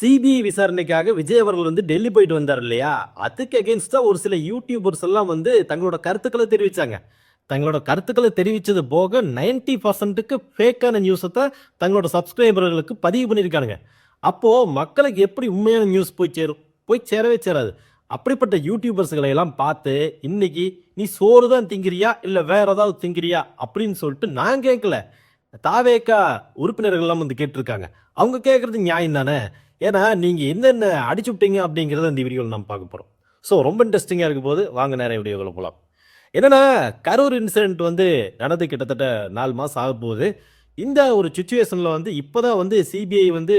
CBI விசாரணைக்காக விஜய் அவர்கள் வந்து டெல்லி போயிட்டு வந்தார் இல்லையா? அதுக்கு அகேன்ஸ்டா ஒரு சில யூடியூபர்ஸ் எல்லாம் வந்து தங்களோட கருத்துக்களை தெரிவிச்சாங்க. தங்களோட கருத்துக்களை தெரிவித்தது போக நைன்டி பர்சன்ட்டுக்கு ஃபேக்கான நியூஸை தான் தங்களோட சப்ஸ்கிரைபர்களுக்கு பதிவு பண்ணியிருக்கானுங்க. அப்போது மக்களுக்கு எப்படி உண்மையான நியூஸ் போய் சேரும்? போய் சேரவே சேராது. அப்படிப்பட்ட யூடியூபர்ஸ்களை எல்லாம் பார்த்து இன்னைக்கு நீ சோறு தான் திங்கிறியா? இல்லை வேற ஏதாவது திங்கிறியா? அப்படின்னு சொல்லிட்டு நான் கேட்கல. தாவேக்கா உறுப்பினர்கள்லாம் வந்து கேட்டிருக்காங்க. அவங்க கேட்குறது நியாயம் தானே ஏன்னா நீங்கள் என்னென்ன அடிச்சு விட்டீங்க அப்படிங்கிறத இந்த வீடியோவில் நம்ம பார்க்க போகிறோம் ஸோ ரொம்ப இன்ட்ரெஸ்டிங்காக இருக்கும் போது வாங்க நேரம் வீடியோவில் போகலாம் என்னென்னா கரூர் இன்சிடென்ட் வந்து நடந்து கிட்டத்தட்ட நாலு மாதம் ஆக போகுது. இந்த ஒரு சுச்சுவேஷனில் வந்து இப்போ தான் வந்து சிபிஐ வந்து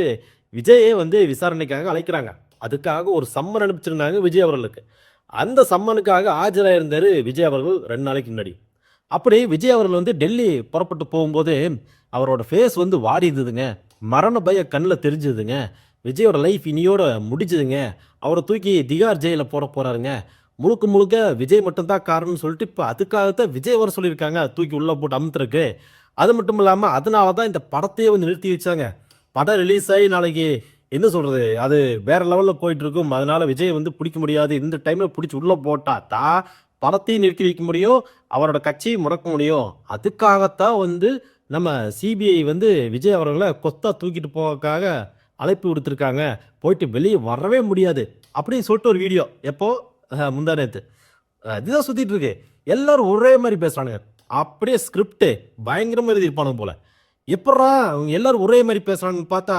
விஜயை வந்து விசாரணைக்காக அழைக்கிறாங்க. அதுக்காக ஒரு சம்மன் அனுப்பிச்சிருந்தாங்க விஜய் அவர்களுக்கு. அந்த சம்மனுக்காக ஆஜராக இருந்தார் விஜய் அவர்கள் ரெண்டு நாளைக்கு முன்னாடி. அப்படி விஜய் அவர்கள் வந்து டெல்லி புறப்பட்டு போகும்போது அவரோட ஃபேஸ் வந்து வாடி இருந்ததுங்க மரண பய கண்ணில் தெரிஞ்சதுங்க. விஜயோட லைஃப் இனியோட முடிஞ்சதுங்க. அவரை தூக்கி திகார் ஜெயிலில் போட போகிறாருங்க முழுக்க முழுக்க விஜய் மட்டும்தான் காரணம்னு சொல்லிட்டு இப்போ அதுக்காகத்தான் விஜய் வர சொல்லியிருக்காங்க. தூக்கி உள்ளே போட்டு அமுத்துறக்கு அது மட்டும் இல்லாமல் அதனால தான் இந்த படத்தையே வந்து நிறுத்தி வச்சாங்க. படம் ரிலீஸ் ஆகி நாளைக்கு என்ன சொல்கிறது அது வேற லெவலில் போயிட்டு இருக்கும். அதனால விஜய் வந்து பிடிக்க முடியாது. இந்த டைமில் பிடிச்சி உள்ளே போட்டால் தான் படத்தையும் நிறுத்தி வைக்க முடியும். அவரோட கட்சியை முடக்க முடியும். அதுக்காகத்தான் வந்து நம்ம சிபிஐ வந்து விஜய் அவர்களை கொத்தா தூக்கிட்டு போவதுக்காக அழைப்பு விடுத்திருக்காங்க. போயிட்டு வெளியே வரவே முடியாது. அப்படின்னு சொல்லிட்டு ஒரு வீடியோ எப்போ? முந்தா நேற்று இதுதான் சுற்றிட்டு இருக்கு. எல்லாரும் ஒரே மாதிரி பேசுகிறானுங்க அப்படியே ஸ்கிரிப்டு பயங்கரமாக எழுதியிருப்பானுங்க போல. எப்படா அவங்க எல்லாரும் ஒரே மாதிரி பேசுகிறாங்கன்னு பார்த்தா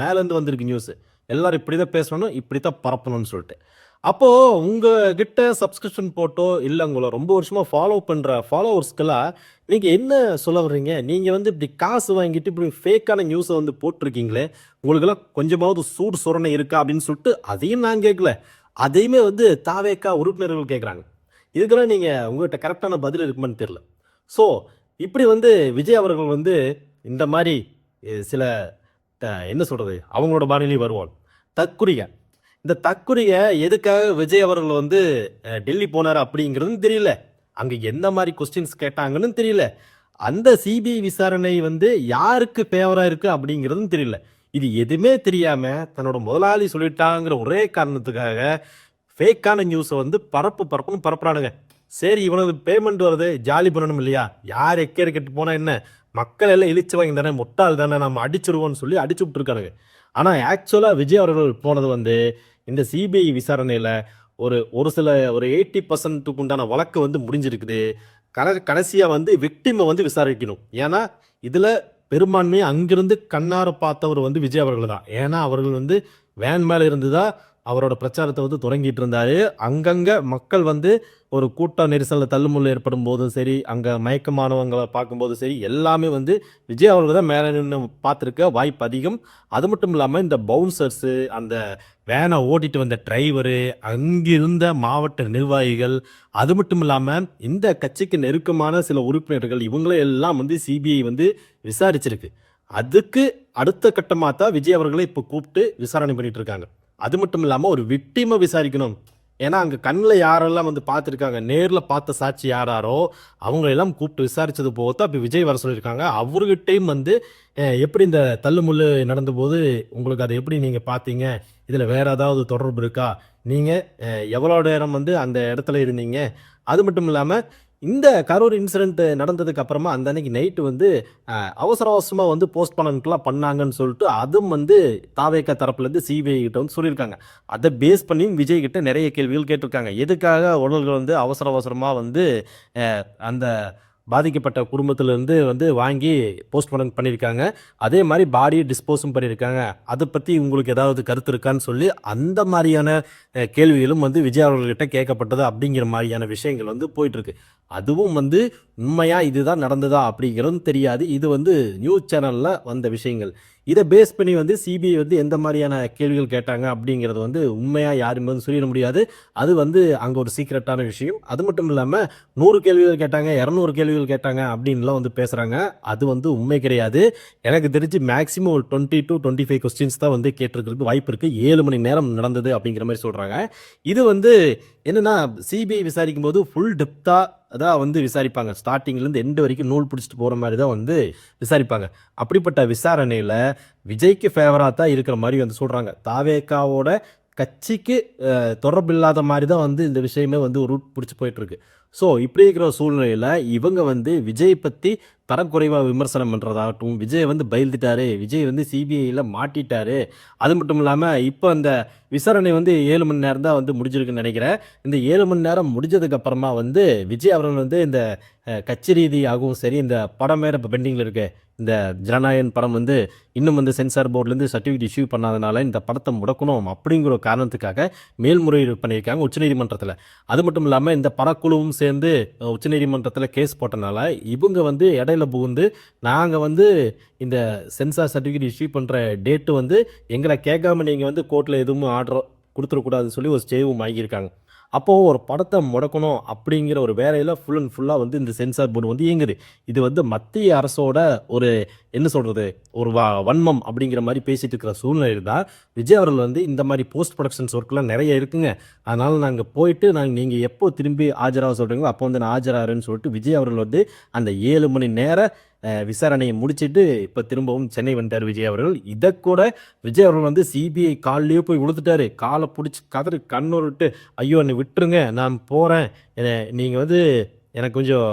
மேலேருந்து வந்திருக்கு நியூஸ் எல்லாரும் இப்படி தான் பேசணும் இப்படி தான் பரப்பணும்னு சொல்லிட்டு. அப்போது உங்ககிட்ட சப்ஸ்கிரிப்ஷன் போட்டோ இல்லை உங்களை ரொம்ப வருஷமாக ஃபாலோ பண்ணுற ஃபாலோவர்ஸ்க்கெல்லாம் நீங்கள் என்ன சொல்ல வர்றீங்க? நீங்கள் வந்து இப்படி காசு வாங்கிட்டு இப்படி ஃபேக்கான நியூஸை வந்து போட்டிருக்கீங்களே உங்களுக்கெல்லாம் கொஞ்சமாவது சூடு சுரணை இருக்கா அப்படின்னு சொல்லிட்டு அதையும் நான் கேட்கல. அதையுமே வந்து தாவேக்கா உறுப்பினர்கள் கேட்குறாங்க. இதுக்கெல்லாம் நீங்கள் உங்கள்கிட்ட கரெக்டான பதில் இருக்குமான்னு தெரியல. ஸோ இப்படி வந்து விஜய் அவர்கள் வந்து இந்த மாதிரி சில த- என்ன சொல்கிறது அவங்களோட பாணிலையும் வருவாள் தற்குறிகள். இந்த தற்குறிய எதுக்காக விஜய் அவர்கள் வந்து டெல்லி போனார் அப்படிங்கிறதும் தெரியல. அங்கே எந்த மாதிரி கொஸ்டின்ஸ் கேட்டாங்கன்னு தெரியல. அந்த சிபிஐ விசாரணை வந்து யாருக்கு ஃபேவராக இருக்குது அப்படிங்கிறதும் தெரியல. இது எதுவுமே தெரியாமல் தன்னோட முதலாளி சொல்லிட்டாங்கிற ஒரே காரணத்துக்காக ஃபேக்கான நியூஸை வந்து பரப்பு பரப்புன்னு பரப்புறானுங்க. சரி இவனது பேமெண்ட் வருது ஜாலி பண்ணணும் இல்லையா? யார் எக்கேரி கெட்டு போனால் என்ன? மக்கள் எல்லாம் இழிச்சு வாங்கி தானே முட்டாள் தானே? நம்ம அடிச்சிருவோம்னு சொல்லி அடிச்சு விட்டுருக்கானுங்க. ஆனால் ஆக்சுவலாக விஜய் அவர்கள் போனது வந்து இந்த சிபிஐ விசாரணையில் ஒரு ஒரு சில ஒரு எயிட்டி பர்சன்ட்டுக்கு உண்டான வழக்கு வந்து முடிஞ்சிருக்குது. கட கடைசியாக வந்து விக்டிமை வந்து விசாரிக்கணும். ஏன்னா இதில் பெரும்பான்மையை அங்கிருந்து கண்ணார பார்த்தவர் வந்து விஜய் அவர்கள் தான் ஏன்னா அவர்கள் வந்து வேன் மேலே இருந்து தான் அவரோட பிரச்சாரத்தை வந்து தொடங்கிட்டு இருந்தாரு அங்கங்கே மக்கள் வந்து ஒரு கூட்ட நெரிசலில் தள்ளுமுள்ள ஏற்படும் போதும் சரி அங்கே மயக்கமானவங்களை பார்க்கும்போதும் சரி எல்லாமே வந்து விஜய் அவர்கள் தான் மேலே நின்று பார்த்துருக்க வாய்ப்பு அதிகம். அது மட்டும் இல்லாமல் இந்த பவுன்சர்ஸு அந்த வேனை ஓட்டிட்டு வந்த டிரைவரு அங்கிருந்த மாவட்ட நிர்வாகிகள் அது மட்டும் இல்லாமல் இந்த கட்சிக்கு நெருக்கமான சில உறுப்பினர்கள் இவங்களே எல்லாம் வந்து சிபிஐ வந்து விசாரிச்சிருக்கு. அதுக்கு அடுத்த கட்டமாக தான் விஜய் அவர்களை இப்போ கூப்பிட்டு விசாரணை பண்ணிட்டு இருக்காங்க. அது மட்டும் இல்லாமல் ஒரு விக்டிமை விசாரிக்கணும். ஏன்னா அங்கே கண்ணில் யாரெல்லாம் வந்து பார்த்துருக்காங்க நேரில் பார்த்த சாட்சி யாராரோ அவங்களெல்லாம் கூப்பிட்டு விசாரித்தது போக தான் இப்போ விஜய் வர சொல்லியிருக்காங்க. அவர்கிட்டையும் வந்து எப்படி இந்த தள்ளுமுள்ளு நடந்தபோது உங்களுக்கு அதை எப்படி நீங்கள் பார்த்தீங்க? இதில் வேற ஏதாவது தொடர்பு இருக்கா? நீங்கள் எவ்வளோ நேரம் வந்து அந்த இடத்துல இருந்தீங்க? அது மட்டும் இல்லாமல் இந்த கரூர் இன்சிடென்ட் நடந்ததுக்கு அப்புறமா அந்த அன்னைக்கு நைட்டு வந்து அவசர அவசரமாக வந்து போஸ்ட் பண்ணலாம் பண்ணாங்கன்னு சொல்லிட்டு அதுவும் வந்து தாவேக்கா தரப்புலேருந்து சிபிஐ கிட்ட வந்து சொல்லியிருக்காங்க. அதை பேஸ் பண்ணி விஜய் கிட்ட நிறைய கேள்விகள் கேட்டிருக்காங்க. எதுக்காக உடல்கள் வந்து அவசர அவசரமாக வந்து அந்த பாதிக்கப்பட்ட குடும்பத்திலேருந்து வந்து வாங்கி போஸ்ட்மார்ட்டம் பண்ணியிருக்காங்க. அதே மாதிரி பாடியை டிஸ்போஸும் பண்ணியிருக்காங்க. அதை பற்றி உங்களுக்கு ஏதாவது கருத்து இருக்கான்னு சொல்லி அந்த மாதிரியான கேள்விகளும் வந்து விஜய் அவர்கள்கிட்ட கேட்கப்பட்டது அப்படிங்கிற மாதிரியான விஷயங்கள் வந்து போயிட்டுருக்கு அதுவும் வந்து உண்மையாக இதுதான் நடந்ததா அப்படிங்கிறதும் தெரியாது. இது வந்து நியூஸ் சேனலில் வந்த விஷயங்கள். இதை பேஸ் பண்ணி வந்து சிபிஐ வந்து எந்த மாதிரியான கேள்விகள் கேட்டாங்க அப்படிங்கிறது வந்து உண்மையாக யாருமே வந்து சொல்லிட முடியாது. அது வந்து அங்கே ஒரு சீக்ரெட்டான விஷயம். அது மட்டும் இல்லாமல் நூறு கேள்விகள் கேட்டாங்க இரநூறு கேள்விகள் கேட்டாங்க அப்படின்லாம் வந்து பேசுகிறாங்க அது வந்து உண்மை கிடையாது. எனக்கு தெரிஞ்சு மேக்ஸிமம் ஒரு twenty to twenty five questions தான் வந்து கேட்டிருக்கிறதுக்கு வாய்ப்பு இருக்குது ஏழு மணி நேரம் நடந்தது அப்படிங்கிற மாதிரி சொல்கிறாங்க இது வந்து என்னன்னா சிபிஐ விசாரிக்கும் போது ஃபுல் டெப்த்தாக தான் வந்து விசாரிப்பாங்க. ஸ்டார்டிங்லேருந்து எண்டு வரைக்கும் நூல் பிடிச்சிட்டு போகிற மாதிரி தான் வந்து விசாரிப்பாங்க. அப்படிப்பட்ட விசாரணையில் விஜய்க்கு ஃபேவராக தான் இருக்கிற மாதிரி வந்து சொல்கிறாங்க தாவேக்காவோட கட்சிக்கு தொடர்பு தொடர்பில்லாத மாதிரி தான் வந்து இந்த விஷயமே வந்து ஒரு ரூட் பிடிச்சி போயிட்டுருக்கு. ஸோ இப்படி இருக்கிற சூழ்நிலையில் இவங்க வந்து விஜய் பற்றி தரக்குறைவாக விமர்சனம் பண்ணுறதாகட்டும் விஜய் வந்து பயில்ந்துட்டாரு விஜய் வந்து சிபிஐயில் மாட்டிட்டாரு அது மட்டும் இல்லாமல் இப்போ அந்த விசாரணை வந்து ஏழு மணி நேரம் தான் வந்து முடிஞ்சிருக்குன்னு நினைக்கிறேன். இந்த ஏழு மணி நேரம் முடிஞ்சதுக்கப்புறமா வந்து விஜய் அவர்கள் வந்து இந்த கட்சி ரீதியாகவும் சரி இந்த படம் வேறு இப்போ பெண்டிங்கில் இருக்குது இந்த ஜனநாயகன் படம் வந்து இன்னும் வந்து சென்சார் போர்ட்லேருந்து சர்டிஃபிகேட் இஷ்யூ பண்ணாதனால இந்த படத்தை முடக்கணும் அப்படிங்கிற ஒரு காரணத்துக்காக மேல்முறையீடு பண்ணியிருக்காங்க உச்சநீதிமன்றத்தில். அது மட்டும் இல்லாமல் இந்த படக்குழுவும் சேர்ந்து உச்சநீதிமன்றத்தில் கேஸ் போட்டனால இவங்க வந்து இடையில புகுந்து நாங்கள் வந்து இந்த சென்சார் சர்டிஃபிகேட் இஷ்யூ பண்ணுற டேட்டு வந்து எங்களை கேட்காம நீங்கள் வந்து கோர்ட்டில் எதுவும் ஆர்டர் கொடுத்துடக்கூடாதுன்னு சொல்லி ஒரு ஸ்டேவும் வாங்கியிருக்காங்க. அப்போது ஒரு படத்தை முடக்கணும் அப்படிங்கிற ஒரு வேலையில் ஃபுல் அண்ட் ஃபுல்லாக வந்து இந்த சென்சார் போர்டு வந்து இயங்குது. இது வந்து மத்திய அரசோட ஒரு என்ன சொல்கிறது ஒரு வ வன்மம் அப்படிங்கிற மாதிரி பேசிகிட்டு இருக்கிற சூழ்நிலையில் தான் விஜய் அவர்கள் வந்து இந்த மாதிரி போஸ்ட் ப்ரொடக்ஷன்ஸ் ஒர்க்கெலாம் நிறைய இருக்குங்க. அதனால் நாங்கள் போயிட்டு நாங்கள் நீங்கள் எப்போ திரும்பி ஆஜராக சொல்கிறீங்களோ அப்போ வந்து நான் ஆஜராகிறேன்னு சொல்லிட்டு விஜய் அவர்கள் வந்து அந்த ஏழு மணி நேரம் விசாரணையை முடிச்சுட்டு இப்போ திரும்பவும் சென்னை வந்துட்டார் விஜய் அவர்கள். இதை கூட விஜய் அவர்கள் வந்து சிபிஐ கால்லையே போய் விழுந்துட்டாரு காலை பிடிச்சி கதறி கண்ணுருட்டு ஐயோ என்னை விட்டுருங்க நான் போகிறேன் நீங்கள் வந்து எனக்கு கொஞ்சம்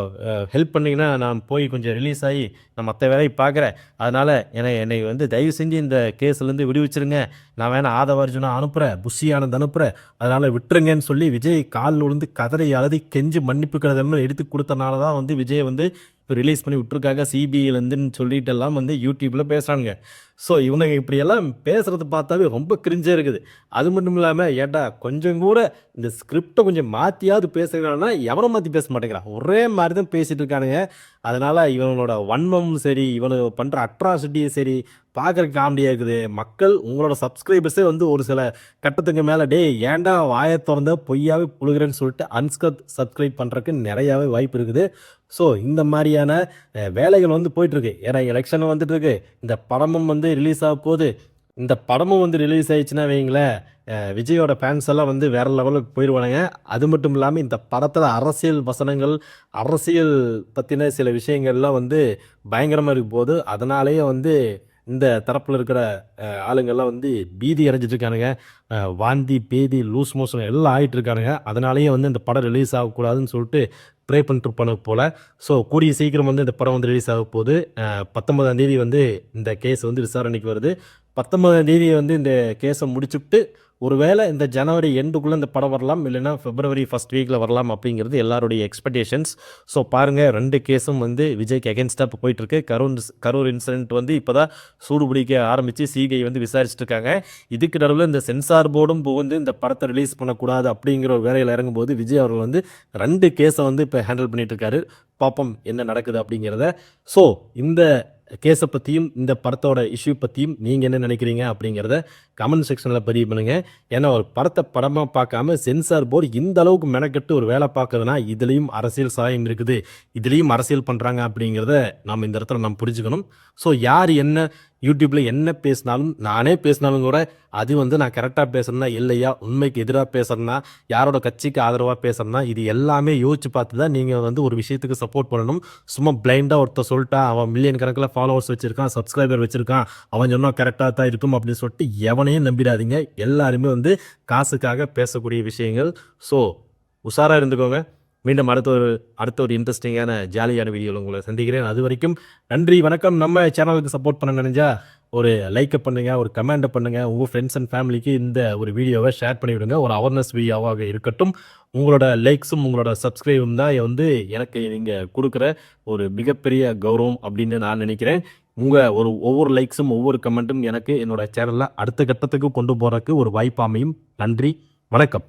ஹெல்ப் பண்ணிங்கன்னா நான் போய் கொஞ்சம் ரிலீஸ் ஆகி நான் மற்ற வேலையை பார்க்குறேன் அதனால் என்னை என்னை வந்து தயவு செஞ்சு இந்த கேஸ்லேருந்து விடுவிச்சிருங்க. நான் வேணால் ஆதவ அர்ஜுனா அனுப்புகிறேன் புஷி ஆனந்த் அனுப்புகிறேன் அதனால் விட்டுருங்கன்னு சொல்லி விஜய் காலில் விழுந்து கதரை அழுதி கெஞ்சி மன்னிப்பு கடிதம்னு எடுத்து கொடுத்தனால தான் வந்து விஜய் வந்து ரிலீஸ் பண்ணி விட்டுருக்காங்க. சிபிஐலேருந்துன்னு சொல்லிட்டு எல்லாம் வந்து யூடியூப்பில் பேசுகிறாங்க ஸோ இவனுங்க இப்படியெல்லாம் பேசுகிறது பார்த்தாவே ரொம்ப கிரிஞ்சாக இருக்குது. அது மட்டும் இல்லாமல் ஏட்டா கொஞ்சம் கூட இந்த ஸ்கிரிப்டை கொஞ்சம் மாற்றியாவது பேசுகிறான்னா எவனை மாற்றி பேச மாட்டேங்கிறான். ஒரே மாதிரி தான் பேசிகிட்டு இருக்கானுங்க. அதனால் இவனோட வன்மமும் சரி இவனு பண்ணுற அட்ராசிட்டியும் சரி பார்க்குறக்கு காமெடியாக இருக்குது. மக்கள் உங்களோட சப்ஸ்கிரைபர்ஸே வந்து ஒரு சில கட்டத்துக்கு மேலே டேய் ஏன்டா வாயை திறந்த? பொய்யாவே புழுகிறேன்னு சொல்லிட்டு அன்ஸ்கப் சப்ஸ்கிரைப் பண்ணுறதுக்கு நிறையாவே வாய்ப்பு இருக்குது. ஸோ இந்த மாதிரியான வேலைகள் வந்து போயிட்டுருக்கு. ஏன்னா எலெக்ஷன் வந்துட்டு இருக்கு இந்த படமும் வந்து ரிலீஸ் ஆக போகுது. இந்த படமும் வந்து ரிலீஸ் ஆயிடுச்சுன்னா வைங்களேன் விஜயோட ஃபேன்ஸ் எல்லாம் வந்து வேற லெவலுக்கு போயிடுவானுங்க. அது மட்டும் இல்லாமல் இந்த படத்தில் அரசியல் வசனங்கள் அரசியல் பற்றின சில விஷயங்கள்லாம் வந்து பயங்கரமாக இருக்கும் போது அதனாலேயே வந்து இந்த தரப்பில் இருக்கிற ஆளுங்கள்லாம் வந்து பீதி அடைஞ்சிட்ருக்கானுங்க. வாந்தி பேதி லூஸ் மோஷன் எல்லாம் ஆகிட்டு இருக்கானுங்க அதனாலேயே வந்து இந்த படம் ரிலீஸ் ஆகக்கூடாதுன்னு சொல்லிட்டு ப்ரே பண்ணிட்டு இருப்பானு போல். ஸோ கூடிய சீக்கிரம் வந்து இந்த படம் வந்து ரிலீஸ் ஆக போகுது பத்தொன்பதாம் தேதி வந்து இந்த கேஸ் வந்து விசாரணைக்கு வருது. பத்தொன்பதாம் தேதி வந்து இந்த கேஸை முடிச்சுட்டு ஒருவேளை இந்த ஜனவரி எண்டுக்குள்ளே இந்த படம் வரலாம் இல்லைன்னா பிப்ரவரி ஃபர்ஸ்ட் வீக்கில் வரலாம் அப்படிங்கிறது எல்லாருடைய எக்ஸ்பெக்டேஷன்ஸ் ஸோ பாருங்கள் ரெண்டு கேஸும் வந்து விஜய்க்கு அகேன்ஸ்டாக இப்போ போயிட்டுருக்கு. கரூர் கரூர் இன்சிடென்ட் வந்து இப்போ தான் சூடு பிடிக்க ஆரம்பித்து சிபிஐ வந்து விசாரிச்சுட்டு இருக்காங்க. இதுக்கு நடுவில் இந்த சென்சார் போர்டும் புகுந்து இந்த படத்தை ரிலீஸ் பண்ணக்கூடாது அப்படிங்கிற ஒரு வேலையில் இறங்கும்போது விஜய் அவர்கள் வந்து ரெண்டு கேஸை வந்து இப்போ ஹேண்டில் பண்ணிகிட்ருக்காரு இருக்காரு. பார்ப்போம் என்ன நடக்குது அப்படிங்கிறத. ஸோ இந்த கேஸை பற்றியும் இந்த படத்தோட இஷ்யூ பற்றியும் நீங்கள் என்ன நினைக்கிறீங்க அப்படிங்கிறத கமெண்ட் செக்ஷனில் பதிவு பண்ணுங்கள் ஏன்னா ஒரு படத்தை படமாக பார்க்காம சென்சார் போர்டு இந்த அளவுக்கு மெனக்கெட்டு ஒரு வேலை பார்க்குறதுனா இதுலேயும் அரசியல் சாயம் இருக்குது. இதுலேயும் அரசியல் பண்ணுறாங்க அப்படிங்கிறத நாம் இந்த இடத்துல நம்ம புரிஞ்சுக்கணும். ஸோ யார் என்ன யூடியூப்பில் என்ன பேசினாலும் நானே பேசினாலும் கூட அது வந்து நான் கரெக்டாக பேசுறேன்னா இல்லையா? உண்மைக்கு எதிராக பேசுறேன்னா யாரோட கட்சிக்கு ஆதரவாக பேசுறேன்னா இது எல்லாமே யோசிச்சு பார்த்து தான் நீங்கள் வந்து ஒரு விஷயத்துக்கு சப்போர்ட் பண்ணணும். சும்மா பிளைண்டாக ஒருத்தர் சொல்லிட்டா அவன் மில்லியன் கணக்கில் ஃபாலோவர்ஸ் வச்சிருக்கான் சப்ஸ்கிரைபர் வச்சிருக்கான் அவன் சொன்னால் கரெக்டாக தான் இருக்கும் அப்படின்னு சொல்லிட்டு எவனையும் நம்பிடாதீங்க. எல்லாருமே வந்து காசுக்காக பேசக்கூடிய விஷயங்கள். ஸோ உஷாராக இருந்துக்கோங்க. மீண்டும் அடுத்த ஒரு அடுத்த ஒரு இன்ட்ரெஸ்டிங்கான ஜாலியான வீடியோவில் உங்களை சந்திக்கிறேன். அது வரைக்கும் நன்றி வணக்கம். நம்ம சேனலுக்கு சப்போர்ட் பண்ண நினைஞ்சா ஒரு லைக்கை பண்ணுங்கள் ஒரு கமெண்டை பண்ணுங்கள் உங்கள் ஃப்ரெண்ட்ஸ் அண்ட் ஃபேமிலிக்கு இந்த ஒரு வீடியோவை ஷேர் பண்ணிவிடுங்க. ஒரு அவேர்னஸ் வீடியோவாக இருக்கட்டும். உங்களோட லைக்ஸும் உங்களோட சப்ஸ்கிரைபும் தான் வந்து எனக்கு நீங்கள் கொடுக்குற ஒரு மிகப்பெரிய கௌரவம் அப்படின்னு நான் நினைக்கிறேன். உங்கள் ஒரு ஒவ்வொரு லைக்ஸும் ஒவ்வொரு கமெண்ட்டும் எனக்கு என்னோட சேனலில் அடுத்த கட்டத்துக்கு கொண்டு போகிறதுக்கு ஒரு வாய்ப்பு அமையும். நன்றி வணக்கம்.